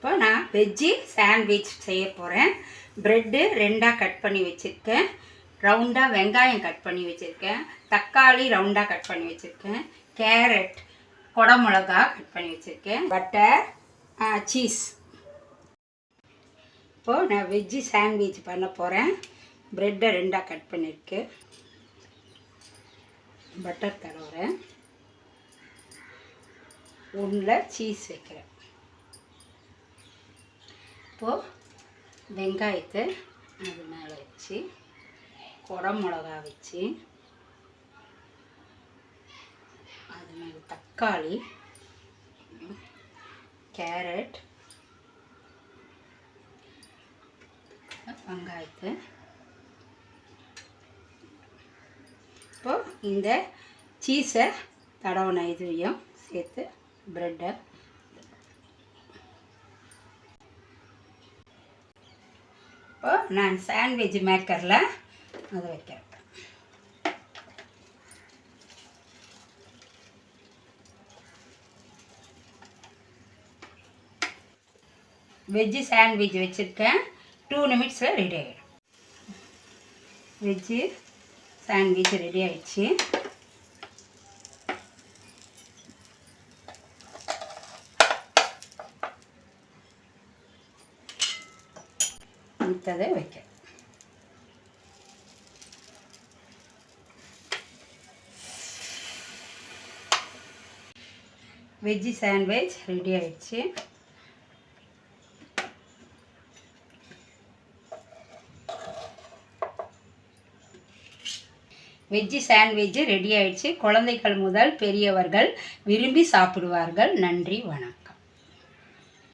இப்போ நான் veggie sandwich செய்ய போகிறேன் ப்ரெட்டு ரெண்டாக கட் பண்ணி வச்சுருக்கேன். ரவுண்டாக வெங்காயம் கட் பண்ணி வச்சுருக்கேன். தக்காளி ரவுண்டாக கட் பண்ணி வச்சுருக்கேன். கேரட் குடமிளகா கட் பண்ணி வச்சுருக்கேன். பட்டர் சீஸ் இப்போது நான் வெஜ்ஜி சாண்ட்விச் பண்ண போகிறேன் ப்ரெட்டை ரெண்டாக கட் பண்ணியிருக்கேன் பட்டர் தடவுறேன். ஒன்றில் சீஸ் வைக்கிறேன். இப்போது வெங்காயத்தை அது மேலே வச்சு குடமிளகா வச்சு அது மேலே தக்காளி கேரட் வெங்காயத்தை. இப்போது இந்த சீஸை தடவை நைதுவையும் சேர்த்து ப்ரெட்டை இப்போ நான் சாண்ட்விச் மேக்கரில் அதை வைக்கிறேன். வெஜ்ஜு சாண்ட்விச் வச்சுருக்கேன். டூ நிமிட்ஸில் ரெடி ஆகிடும் வெஜ்ஜு சாண்ட்விச் ரெடி ஆகிடுச்சு மித்ததை வைக்க வெஜ்ஜி சாண்ட்விச் ரெடி ஆயிடுச்சு வெஜ்ஜி சாண்ட்விச் ரெடி ஆயிடுச்சு குழந்தைகள் முதல் பெரியவர்கள் விரும்பி சாப்பிடுவார்கள் நன்றி வணக்கம்